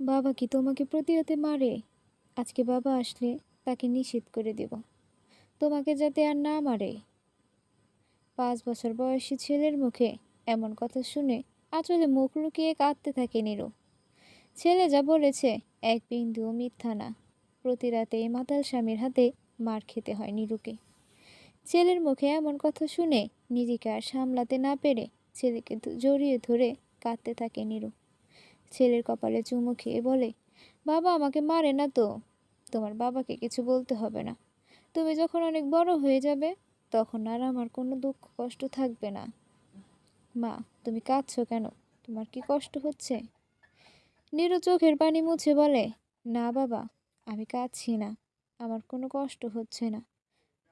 বাবা কি তোমাকে প্রতিরাতে মারে? আজকে বাবা আসলে তাকে নিষেধ করে দেব। তোমাকে যাতে আর না মারে। পাঁচ বছর বয়সী ছেলের মুখে এমন কথা শুনে আঁচলে মুখ লুকিয়ে কাঁদতে থাকে নিরু। ছেলে যা বলেছে এক বিন্দুও মিথ্যা না। প্রতি রাতে মাতাল স্বামীর হাতে মার খেতে হয় নিরুকে। ছেলের মুখে এমন কথা শুনে নিজেকে আর সামলাতে না পেরে ছেলেকে জড়িয়ে ধরে কাঁদতে থাকে নিরু। ছেলের কপালে চুমু খেয়ে বলে, বাবা, আমাকে মারে না তো। তোমার বাবাকে কিছু বলতে হবে না। তুমি যখন অনেক বড় হয়ে যাবে, তখন আর আমার কোনো দুঃখ কষ্ট থাকবে না। মা, তুমি কাঁদছো কেন? তোমার কি কষ্ট হচ্ছে? নিরু চোখের পানি মুছে বলে, না বাবা, আমি কাঁদছি না। আমার কোনো কষ্ট হচ্ছে না।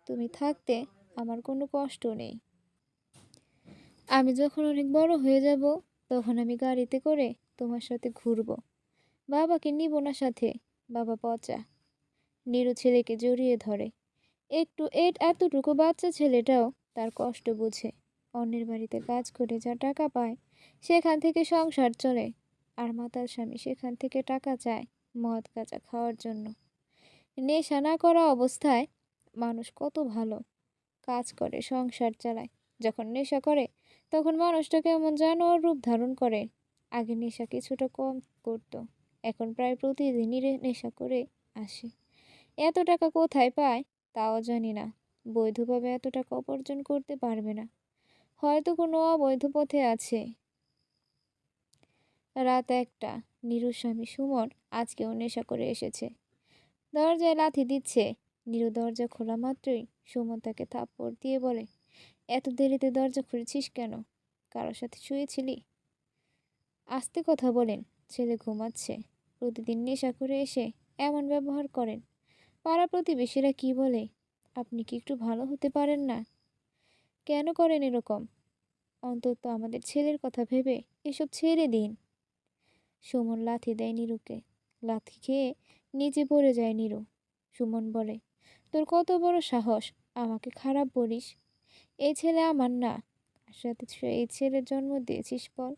তুমি থাকতে আমার কোনো কষ্ট নেই। আমি যখন অনেক বড় হয়ে যাব, তখন আমি গাড়িতে করে তোমার সাথে ঘুরবো। বাবাকে নিব না সাথে। বাবা পচা। নিরু ছেলেকে জড়িয়ে ধরে। একটু এট এতটুকু বাচ্চা ছেলেটাও তার কষ্ট বুঝে। অন্যের বাড়িতে কাজ করে যা টাকা পায়, সেখান থেকে সংসার চলে। আর মাতার স্বামী সেখান থেকে টাকা চায় মদ, কাঁচা খাওয়ার জন্য। নেশা না করা অবস্থায় মানুষ কত ভালো। কাজ করে, সংসার চালায়। যখন নেশা করে, তখন মানুষটা কেমন জানোয়ার রূপ ধারণ করে। আগে নেশা কিছুটা কম করতো। এখন প্রায় প্রতিদিনই নেশা করে আসে। এত টাকা কোথায় পায় তাও জানি না। বৈধভাবে এত টাকা উপার্জন করতে পারবে না। হয়তো কোনো অবৈধ পথে আছে। রাত একটা। নিরুর স্বামী সুমন আজকেও নেশা করে এসেছে। দরজায় লাথি দিচ্ছে। নিরু দরজা খোলা মাত্রই সুমন তাকে থাপ্পড় দিয়ে বলে, এত দেরিতে দরজা খুলেছিস কেন? কারোর সাথে শুয়েছিলি? আস্তে কথা বলেন, ছেলে ঘুমাচ্ছে। প্রতিদিন নেশা করে এসে এমন ব্যবহার করেন। পাড়া প্রতিবেশীরা কি বলে? আপনি কি একটু ভালো হতে পারেন না? কেন করেন এরকম? অন্তত আমাদের ছেলের কথা ভেবে এসব ছেড়ে দিন। সুমন লাথি দেয় নিরুকে। লাথি খেয়ে নিচে পড়ে যায় নিরু। সুমন বলে, তোর কত বড় সাহস, আমাকে খারাপ বলিস। এই ছেলে আমার না। কার সাথে এই ছেলের জন্ম দিয়েছিস বল।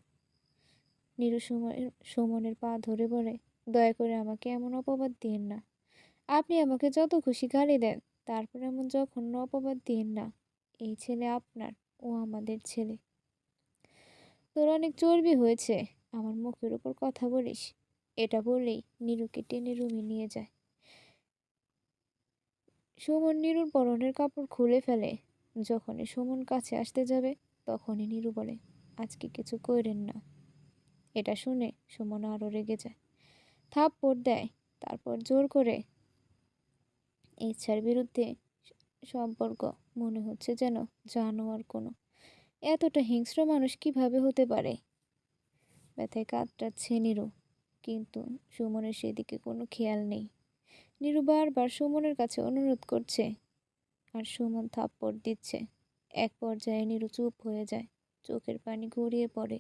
নিরু সুমনের সুমনের পা ধরে বলে, দয়া করে আমাকে এমন অপবাদ দিন না। আপনি আমাকে যত খুশি গালি দেন, তারপর এমন জঘন্য অপবাদ দিন না। এই ছেলে আপনার, ও আমাদের ছেলে। তোর অনেক চর্বি হয়েছে, আমার মুখের উপর কথা বলিস। এটা বলেই নিরুকে টেনে রুমে নিয়ে যায়। সুমন নিরুর পরনের কাপড় খুলে ফেলে। যখনই সুমন কাছে আসতে যাবে, তখনই নিরু বলে, আজকে কিছু করেন না। এটা শুনে সুমন আরও রেগে যায়। থাপ্পড় দেয়, তারপর জোর করে ইচ্ছার বিরুদ্ধে সম্পর্ক মনে হচ্ছে যেন জানোয়ার কোনো। এতটা হিংস্র মানুষ কীভাবে হতে পারে? ব্যথায় কাতরাচ্ছে নিরু, কিন্তু সুমনের সেদিকে কোনো খেয়াল নেই। নিরু বারবার সুমনের কাছে অনুরোধ করছে, আর সুমন থাপ্পড় দিচ্ছে। এক পর্যায়ে নিরু চুপ হয়ে যায়, চোখের পানি গড়িয়ে পড়ে।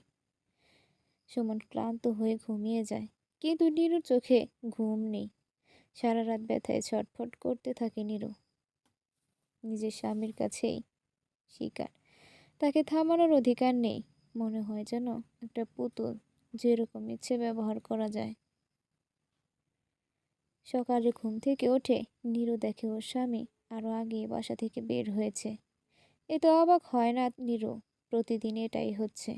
সুমন ক্লান্ত হয়ে ঘুমিয়ে যায়। কিন্তু নিরুর চোখে ঘুম নেই? সারা রাত ব্যথায় ছটফট করতে থাকে নিরু। নিজের স্বামীর কাছেই শিকার। তাকে থামানোর অধিকার নেই। মনে হয় যেন একটা পুতুল যেরকম ইচ্ছে ব্যবহার করা যায়। সকালে ঘুম থেকে ওঠে নীরু দেখে ওর স্বামী আরও আগে বাসা থেকে বের হয়েছে। এ তো অবাক হয় না নীরু। প্রতিদিন এটাই হচ্ছে।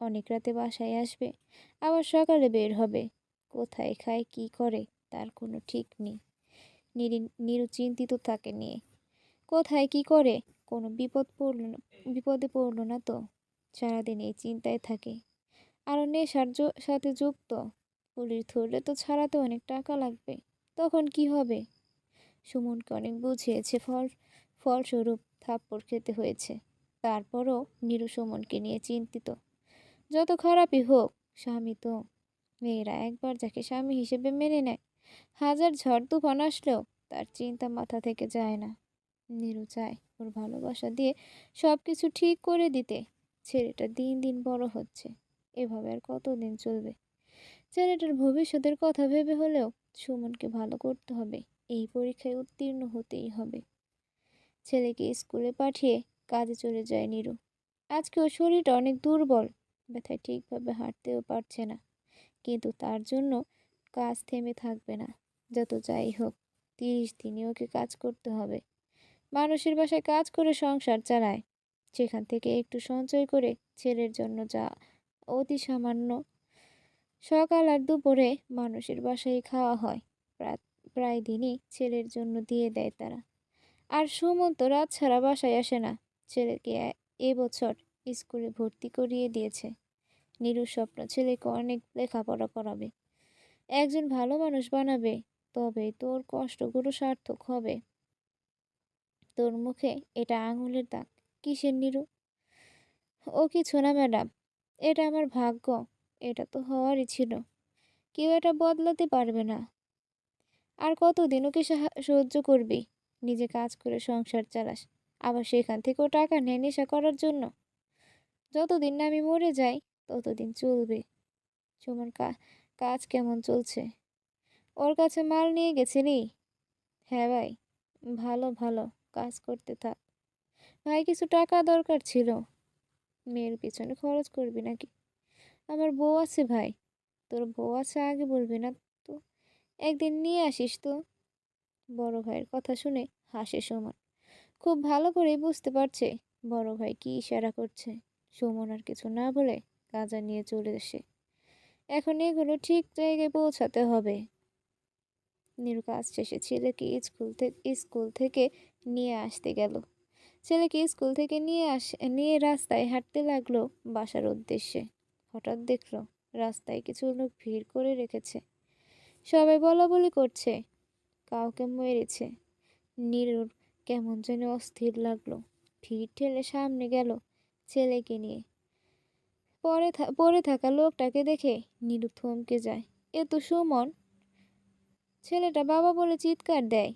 অনেক রাতে বাসায় আসবে, আবার সকালে বের হবে। কোথায় খায়, কি করে, তার কোনো ঠিক নেই। নিরি- চিন্তিত থাকে নিয়ে। কোথায়, কি করে, কোনো বিপদ পড়ল না, বিপদে পড়ল না তো? সারাদিন এই চিন্তায় থাকে। আরও নেশার সাথে যুক্ত। পুলিশ ধরলে তো ছাড়াতে অনেক টাকা লাগবে। তখন কি হবে? সুমনকে অনেক বুঝিয়েছে ফল, ফলস্বরূপ থাপ্পড় খেতে হয়েছে। তারপরও নিরু সুমনকে নিয়ে চিন্তিত। যত খারাপই হোক, স্বামী তো মেয়েরা একবার যাকে স্বামী হিসেবে মেনে নেয়। হাজার ঝড় তুফান আসলেও তার চিন্তা মাথা থেকে যায় না। নিরু চায় ওর ভালোবাসা দিয়ে সব কিছু ঠিক করে দিতে। ছেলেটা দিন দিন বড় হচ্ছে। এভাবে আর কতদিন চলবে? ছেলেটার ভবিষ্যতের কথা ভেবে হলেও সুমনকে ভালো করতে হবে। এই পরীক্ষায় উত্তীর্ণ হতেই হবে। ছেলেকে স্কুলে পাঠিয়ে কাজে চলে যায় নিরু। আজকে ওর শরীরটা অনেক দুর্বল। ব্যথায় ঠিকভাবে হাঁটতেও পারছে না। কিন্তু তার জন্য কাজ থেমে থাকবে না। যত যাই হোক, তিরিশ দিনই ওকে কাজ করতে হবে। মানুষের বাসায় কাজ করে সংসার চালায়। সেখান থেকে একটু সঞ্চয় করে ছেলের জন্য যা অতি সামান্য। সকাল আর দুপুরে মানুষের বাসায় খাওয়া হয়। প্রা- প্রায় দিনই ছেলের জন্য দিয়ে দেয় তারা। আর সুমন তো রাত ছাড়া বাসায় আসে না। ছেলেকে এবছর স্কুলে ভর্তি করিয়ে দিয়েছে। নীরুর স্বপ্ন ছেলেকে অনেক লেখাপড়া করাবে। একজন ভালো মানুষ বানাবে, তবে তোর কষ্টগুলো সার্থক হবে। তোর মুখে এটা আঙুলের দাগ। কিসের নিরু? ও কিছু না, ম্যাডাম। এটা আমার ভাগ্য। এটা তো হওয়ারই ছিল। কেউ এটা বদলাতে পারবে না। আর কতদিন ওকে সাহা- সহ্য করবি? নিজে কাজ করে সংসার চালাস। আবার সেখান থেকেও টাকা নেয় নেশা করার জন্য। যতদিন না আমি মরে যাই, ততদিন চলবে। সুমন কাজ কেমন চলছে? ওর কাছে মাল নিয়ে গেছিলি হ্যাঁ ভাই, ভালো ভালো, কাজ করতে থাক। ভাই, কিছু টাকা দরকার ছিল। মেয়ের পিছনে খরচ করবি নাকি? আমার বউ আছে ভাই। তোর বউ আছে আগে বলবি না তো? একদিন নিয়ে আসিস তো? বড় ভাইয়ের কথা শুনে হাসে সুমন। খুব ভালো করেই বুঝতে পারছে বড় ভাই কি ইশারা করছে। সুমন আর কিছু না বলে গাঁজা নিয়ে চলে এসে এখন এগুলো ঠিক জায়গায় পৌঁছাতে হবে। নিরু কাজ শেষে ছেলেকে স্কুল থেকে স্কুল থেকে নিয়ে আসতে গেল। ছেলেকে স্কুল থেকে নিয়ে আস, নিয়ে রাস্তায় হাঁটতে লাগল বাসার উদ্দেশ্যে। হঠাৎ দেখল রাস্তায় কিছু লোক ভিড় করে রেখেছে। সবাই বলা বলি করছে, কাউকে মেরেছে। নীরুর কেমন যেন অস্থির লাগল। ভিড় ঠেলে সামনে গেল। ছেলেকে নিয়ে। পরে পড়ে থাকা লোকটাকে দেখে নীরু থমকে যায়। এ তো সুমন, ছেলেটা বাবা বলে চিৎকার দেয়।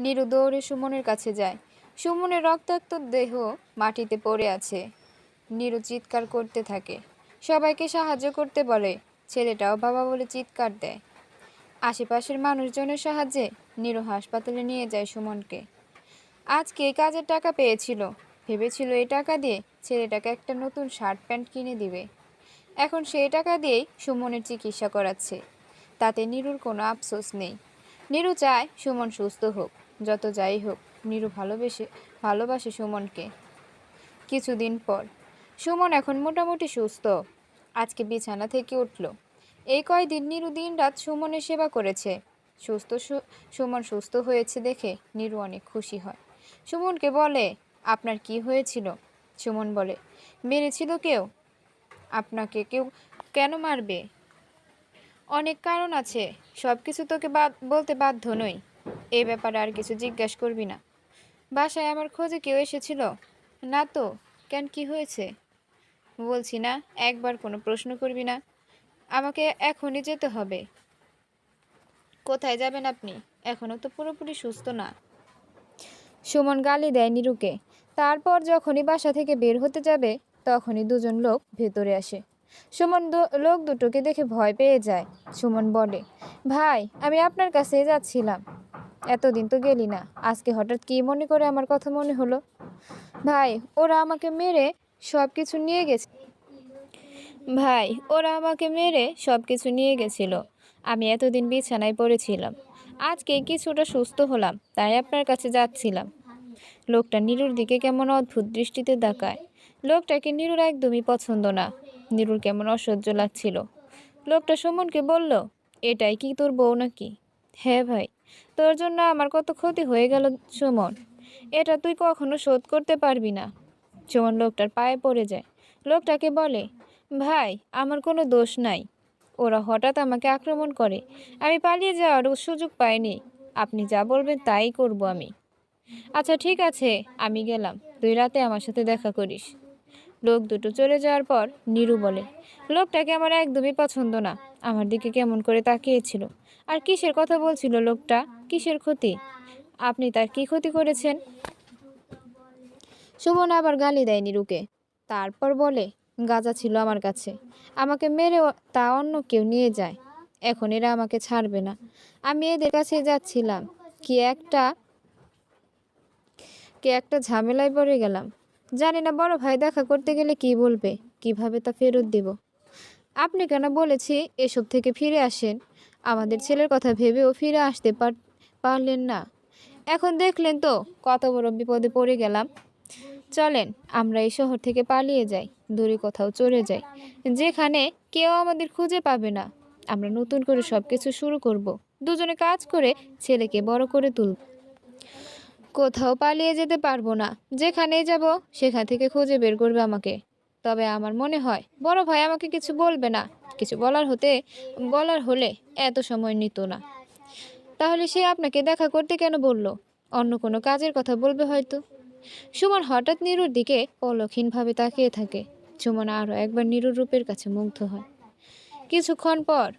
নীরু দৌড়ে সুমনের কাছে যায়। সুমনের রক্তাক্ত দেহ মাটিতে পড়ে আছে। নীরু চিৎকার করতে থাকে। সবাইকে সাহায্য করতে বলে, ছেলেটাও বাবা বলে চিৎকার দেয়। আশেপাশের মানুষজনের সাহায্যে নীরু হাসপাতালে নিয়ে যায় সুমনকে। আজকে কাজের টাকা পেয়েছিল। ভেবেছিল এই টাকা দিয়ে ছেলেটাকে একটা নতুন শার্ট প্যান্ট কিনে দিবে। এখন সেই টাকা দিয়েই সুমনের চিকিৎসা করাচ্ছে। তাতে নীরুর কোনো আফসোস নেই। নীরু চায় সুমন সুস্থ হোক, যত যাই হোক, নীরু ভালোবেসে, ভালোবাসে সুমনকে। কিছুদিন পর, সুমন এখন মোটামুটি সুস্থ। আজকে বিছানা থেকে উঠল। এই কয়দিন নীরু দিন রাত সুমনের সেবা করেছে। সুস্থ সুমন সুস্থ হয়েছে দেখে নীরু অনেক খুশি হয়। সুমনকে বলে আপনার কি হয়েছিল? সুমন বলে। মেরেছিল কেউ? আপনাকে কেউ কেন মারবে? অনেক কারণ আছে। সব কিছু তোকে বলতে বাধ্য নই। এই ব্যাপারে আর কিছু জিজ্ঞেস করবি না। বাসায় আমার খোঁজে কেউ এসেছিল? না তো, কেন কি হয়েছে? বলছি না, একবার কোনো প্রশ্ন করবি না। আমাকে এখনই যেতে হবে। কোথায় যাবেন আপনি? এখনও তো পুরোপুরি সুস্থ না। সুমন গালি দেয় নিরুকে। তারপর যখনই বাসা থেকে বের হতে যাবে, তখনই দুজন লোক ভেতরে আসে। সুমন লোক দুটোকে দেখে ভয় পেয়ে যায়। সুমন বলে, ভাই, আমি আপনার কাছে যাচ্ছিলাম। এতদিন তো গেলি না। আজকে হঠাৎ কি মনে করে আমার কথা মনে হলো? ভাই, ওরা আমাকে মেরে সব কিছু নিয়ে গেছে ভাই, ওরা আমাকে মেরে সব কিছু নিয়ে গেছিল। আমি এতদিন বিছানায় পড়েছিলাম। আজকে কিছুটা সুস্থ হলাম, তাই আপনার কাছে যাচ্ছিলাম। লোকটা নীরুর দিকে কেমন অদ্ভুত দৃষ্টিতে তাকায়। লোকটাকে নীরুর একদমই পছন্দ না। নীরুর কেমন অসহ্য লাগছিল। লোকটা সুমনকে বলল, এটাই কি তোর বউ নাকি? হ্যাঁ ভাই, তোর জন্য আমার কত ক্ষতি হয়ে গেল সুমন। এটা তুই কখনো শোধ করতে পারবি না। সুমন লোকটার পায়ে পড়ে যায়। লোকটাকে বলে, ভাই, আমার কোনো দোষ নাই। ওরা হঠাৎ আমাকে আক্রমণ করে। আমি পালিয়ে যাওয়ার সুযোগ পাইনি। আপনি যা বলবেন তাই করব আমি। আচ্ছা ঠিক আছে, আমি গেলাম। তুই রাতে আমার সাথে দেখা করিস। লোক দুটো চলে যাওয়ার পর নীরু বলে, লোকটাকে আমার একদমই পছন্দ না। আমার দিকে কেমন করে তাকিয়েছিল। আর কিসের কথা বলছিল লোকটা? কিসের ক্ষতি? আপনি তার কি ক্ষতি করেছেন? সুমন আবার গালি দেয় নীরুকে। তারপর বলে, গাঁজা ছিল আমার কাছে। আমাকে মেরে তা অন্য কেউ নিয়ে যায়। এখন এরা আমাকে ছাড়বে না। আমি এদের কাছে যাচ্ছিলাম। কি একটা কি একটা ঝামেলায় পড়ে গেলাম। জানি না, বড় ভাই দেখা করতে গেলে কি বলবে? কীভাবে তা ফেরত দেব? আপনি কেন বলেছি এসব থেকে ফিরে আসেন? আমাদের ছেলের কথা ভেবেও ফিরে আসতে পার, পারলেন না। এখন দেখলেন তো, কত বড় বিপদে পড়ে গেলাম। চলেন, আমরা এই শহর থেকে পালিয়ে যাই, দূরে কোথাও চলে যাই। যেখানে কেউ আমাদের খুঁজে পাবে না। আমরা নতুন করে সব কিছু শুরু করব। দুজনে কাজ করে ছেলেকে বড় করে তুলব। কোথাও পালিয়ে যেতে পারব না। যেখানেই যাব, সেখান থেকে খুঁজে বের করবে আমাকে। তবে আমার মনে হয়, বড় ভাই আমাকে কিছু বলবে না। কিছু বলার হতে, বলার হলে এত সময় নিত না। তাহলে সে আপনাকে দেখা করতে কেন বলল? অন্য কোনো কাজের কথা বলবে হয়তো। সুমন হঠাৎ নিরুর দিকে অলক্ষীনভাবে তাকিয়ে থাকে। সুমন আরও একবার নিরুর রূপের কাছে মুগ্ধ হয়। কিছুক্ষণ পর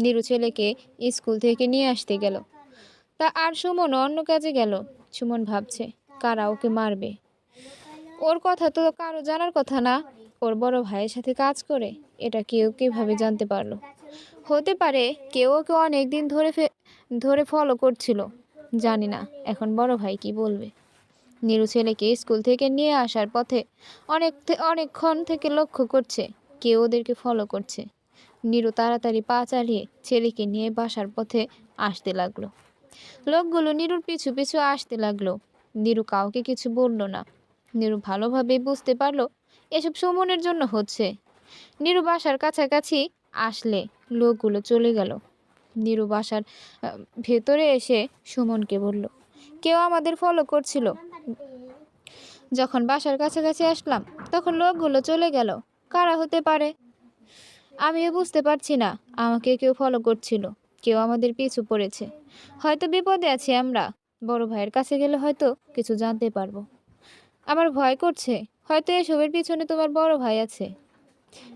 নিরু ছেলেকে স্কুল থেকে নিয়ে আসতে গেল। তা আর সুমন অন্য কাজে গেল। সুমন ভাবছে, কারা ওকে মারবে? ওর কথা তো কারও জানার কথা না। ওর বড় ভাইয়ের সাথে কাজ করে। এটা কেউ কীভাবে জানতে পারল? হতে পারে। কেউ ওকে অনেক দিন ধরে ধরে ফলো করছিল। জানি না এখন বড় ভাই কি বলবে? নিরু ছেলেকে স্কুল থেকে নিয়ে আসার পথে অনেক অনেকক্ষণ থেকে লক্ষ্য করছে। কেউ ওদেরকে ফলো করছে। নিরু তাড়াতাড়ি পা চালিয়ে ছেলেকে নিয়ে বাসার পথে আসতে লাগল। লোকগুলো নিরুর পিছু পিছু আসতে লাগল। নিরু কাউকে কিছু বলল না। নিরু ভালোভাবেই বুঝতে পারল এসব সুমনের জন্য হচ্ছে। নিরু বাসার কাছাকাছি আসলে লোকগুলো চলে গেল। নিরু বাসার ভেতরে এসে সুমনকে বলল, কেউ আমাদের ফলো করছিল? যখন বাসার কাছাকাছি আসলাম, তখন লোকগুলো চলে গেল। কারা হতে পারে? আমিও বুঝতে পারছি না আমাকে কেউ ফলো করছিল। কেউ আমাদের পিছু পড়েছে। হয়তো বিপদে আছি আমরা। বড় ভাইয়ের কাছে গেলে হয়তো কিছু জানতে পারব। আমার ভয় করছে। হয়তো এসবের পিছনে তোমার বড় ভাই আছে।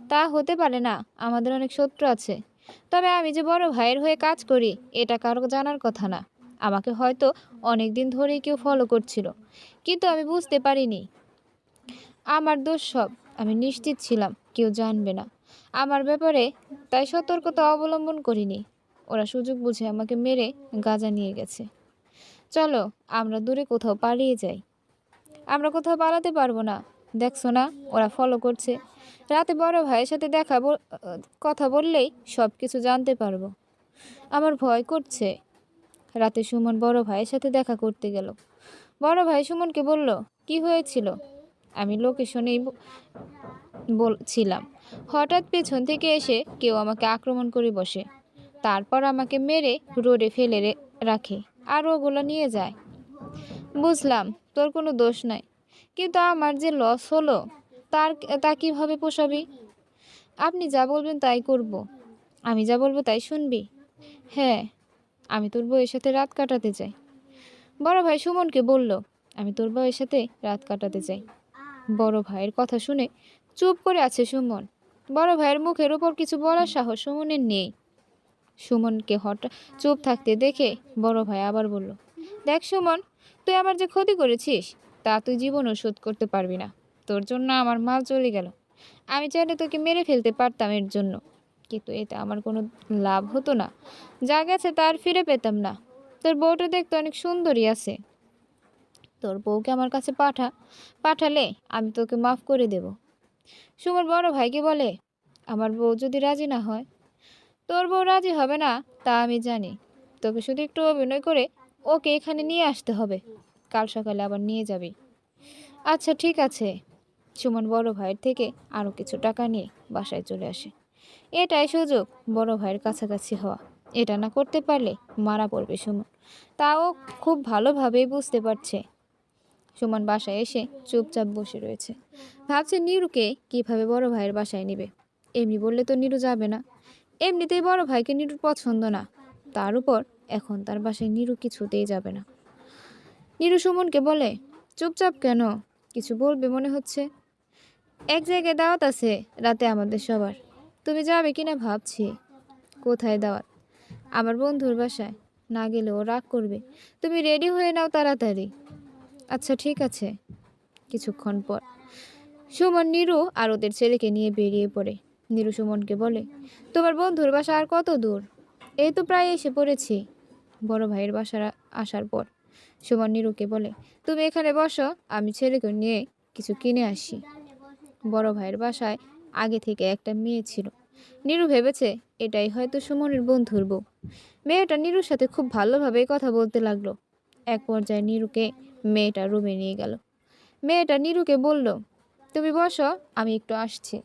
তা হতে পারে না, আমাদের অনেক শত্রু আছে। তবে আমি যে বড় ভাইয়ের হয়ে কাজ করি, এটা কারও জানার কথা না। আমাকে হয়তো অনেক দিন ধরেই কেউ ফলো করছিল। কিন্তু আমি বুঝতে পারিনি। আমার দোষ সব। আমি নিশ্চিত ছিলাম, কেউ জানবে না। আমার ব্যাপারে তাই সতর্কতা অবলম্বন করিনি। ওরা সুযোগ বুঝে আমাকে মেরে গাজা নিয়ে গেছে। চলো, আমরা দূরে কোথাও পালিয়ে যাই। আমরা কোথাও পালাতে পারব না। দেখছ না ওরা ফলো করছে। রাতে বড় ভাইয়ের সাথে দেখা কথা বললেই সব কিছু জানতে পারব। আমার ভয় করছে। রাতে সুমন বড় ভাইয়ের সাথে দেখা করতে গেল। বড় ভাই সুমনকে বলল, কি হয়েছিল? আমি লোকেশনেই বলছিলাম। হঠাৎ পেছন থেকে এসে কেউ আমাকে আক্রমণ করে বসে। তারপর আমাকে মেরে রোডে ফেলে রাখে আর ওগুলো নিয়ে যায়। বুঝলাম, তোর কোনো দোষ নাই। কিন্তু আমার যে লস হলো, তার তা কীভাবে পোষাবি? আপনি যা বলবেন তাই করব। আমি যা বলব তাই শুনবি? হ্যাঁ আমি তোর বউয়ের সাথে রাত কাটাতে চাই বড় ভাই সুমনকে বলল, আমি তোর বউয়ের সাথে রাত কাটাতে চাই বড় ভাইয়ের কথা শুনে চুপ করে আছে সুমন। বড় ভাইয়ের মুখের ওপর কিছু বলার সাহস সুমনের নেই। সুমনকে হঠাৎ চুপ থাকতে দেখে বড় ভাই আবার বলল, দেখ সুমন, তুই আমার যে ক্ষতি করেছিস, তা তুই জীবনও শোধ করতে পারবি না। তোর জন্য আমার মাল চলে গেল। আমি চাইলে তোকে মেরে ফেলতে পারতাম এর জন্য। কিন্তু এতে আমার কোনো লাভ হতো না। যা গেছে তার ফিরে পেতাম না। তোর বউটা দেখতে অনেক সুন্দরী আছে। তোর বউকে আমার কাছে পাঠা, পাঠালে আমি তোকে মাফ করে দেব। সুমন বড় ভাইকে বলে, আমার বউ যদি রাজি না হয় তোর বউ রাজি হবে না, তা আমি জানি। তোকে শুধু একটু অভিনয় করে ওকে এখানে নিয়ে আসতে হবে। কাল সকালে আবার নিয়ে যাবি। আচ্ছা ঠিক আছে। সুমন বড় ভাইয়ের থেকে আরও কিছু টাকা নিয়ে বাসায় চলে আসে। এটাই সুযোগ, বড় ভাইয়ের কাছাকাছি হওয়া। এটা না করতে পারলে মারা পড়বে সুমন। তাও খুব ভালোভাবেই বুঝতে পারছে। সুমন বাসায় এসে চুপচাপ বসে রয়েছে। ভাবছে নিরুকে কীভাবে বড় ভাইয়ের বাসায় নেবে। এমনি বললে তো নিরু যাবে না। এমনিতেই বড় ভাইকে নিরুর পছন্দ না। তার উপর এখন তার বাসায় নিরু কিছুতেই যাবে না। নিরু সুমনকে বলে, চুপচাপ কেন? কিছু বলবে মনে হচ্ছে? এক জায়গায় দাওয়াত আছে, রাতে আমাদের সবার। তুমি যাবে কিনা ভাবছি। কোথায় দাওয়াত? আমার বন্ধুর বাসায়। না গেলে ও রাগ করবে। তুমি রেডি হয়ে নাও তাড়াতাড়ি। আচ্ছা ঠিক আছে। কিছুক্ষণ পর সুমন, নিরু আর ওদের ছেলেকে নিয়ে বেরিয়ে পড়ে। নিরু সুমনকে বলে, তোমার বন্ধুর বাসা আর কত দূর? এই তো প্রায় এসে পড়েছি। বড় ভাইয়ের বাসার আসার পর সুমন নিরুকে বলে, তুমি এখানে বসো, আমি ছেলেকে নিয়ে কিছু কিনে আসি। বড় ভাইয়ের বাসায় আগে থেকে একটা মেয়ে ছিল। নীরু ভেবেছে, এটাই হয়তো সুমনের বন্ধুর বউ। মেয়েটা নীরুর সাথে খুব ভালোভাবে কথা বলতে লাগল। এক পর্যায়ে নীরুকে মেয়েটা রুমে নিয়ে গেল। মেয়েটা নীরুকে বলল, তুমি বসো, আমি একটু আসছি।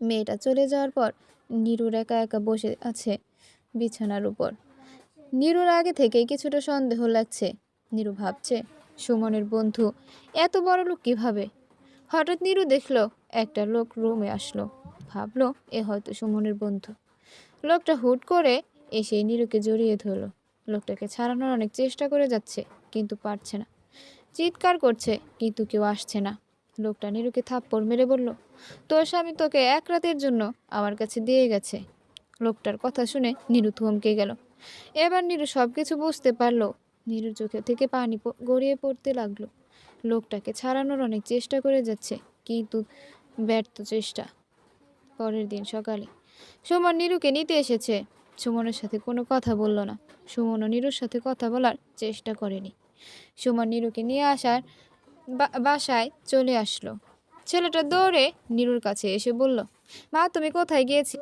মেয়েটা চলে যাওয়ার পর নীরুর একা একা বসে আছে বিছানার উপর। নীরুর আগে থেকেই কিছুটা সন্দেহ লাগছে। নীরু ভাবছে, সুমনের বন্ধু, এত বড় লোক কীভাবে? হঠাৎ নীরু দেখল, একটা লোক রুমে আসলো। ভাবলো, এ হয়তো সুমনের বন্ধু। লোকটা হুট করে এসে নীরুকে জড়িয়ে ধরলো। লোকটাকে ছাড়ানোর অনেক চেষ্টা করে যাচ্ছে, কিন্তু পারছে না। চিৎকার করছে, কিন্তু কেউ আসছে না। লোকটা নীরুকে থাপ্পড় মেরে বলল, তোর স্বামী তোকে এক রাতের জন্য আমার কাছে দিয়ে গেছে। লোকটার কথা শুনে নীরু থমকে গেল। এবার নীরু সব কিছু বুঝতে পারল। নীরুর চোখে থেকে পানি গড়িয়ে পড়তে লাগল। লোকটাকে ছাড়ানোর অনেক চেষ্টা করে যাচ্ছে, কিন্তু ব্যর্থ চেষ্টা। পরের দিন সকালে সুমন নীরুকে নিতে এসেছে। সুমনের সাথে কোনো কথা বলল না। সুমনও নীরুর সাথে কথা বলার চেষ্টা করেনি। সুমন নীরুকে নিয়ে আসার বাসায় চলে আসলো। ছেলেটা দৌড়ে নীরুর কাছে এসে বলল, মা, তুমি কোথায় গিয়েছি?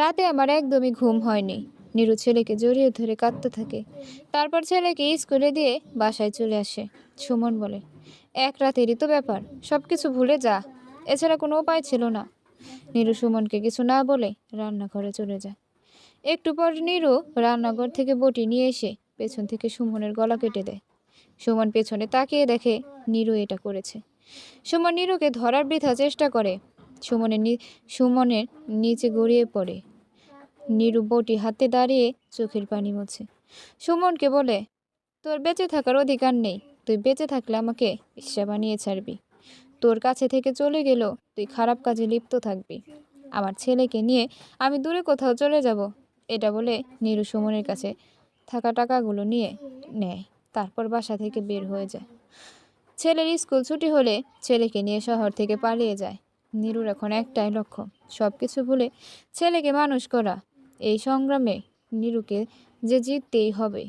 রাতে আমার একদমই ঘুম হয়নি। নীরু ছেলেকে জড়িয়ে ধরে কাঁদতে থাকে। তারপর ছেলেকে স্কুলে দিয়ে বাসায় চলে আসে, সুমন বলে। এক রাতেরই তো ব্যাপার সব কিছু ভুলে যা। এছাড়া কোনো উপায় ছিল না। নীরু সুমনকে কিছু না বলে রান্নাঘরে চলে যায়। একটু পর নীরু রান্নাঘর থেকে বটি নিয়ে এসে পেছন থেকে সুমনের গলা কেটে দেয়। সুমন পেছনে তাকিয়ে দেখে নীরু এটা করেছে। সুমন নীরুকে ধরার বৃথা চেষ্টা করে। সুমনের সুমনের নিচে গড়িয়ে পড়ে। নীরু বটি হাতে দাঁড়িয়ে চোখের পানি মোছে। সুমনকে বলে, তোর বেঁচে থাকার অধিকার নেই। তুই বেঁচে থাকলে আমাকে ইচ্ছা বানিয়ে ছাড়বি। তোর কাছে থেকে চলে গেলেও তুই খারাপ কাজে লিপ্ত থাকবি। আমার ছেলেকে নিয়ে আমি দূরে কোথাও চলে যাব। এটা বলে নীরু সুমনের কাছে থাকা টাকাগুলো নিয়ে নেয়। তারপর বাসা থেকে বের হয়ে যায়। ছেলের স্কুল ছুটি হলে ছেলেকে নিয়ে শহর থেকে পালিয়ে যায়। নীরুর এখন একটাই লক্ষ্য সব কিছু ভুলে ছেলেকে মানুষ করা। এই সংগ্রামে নীরুকে যে জিততেই হবে।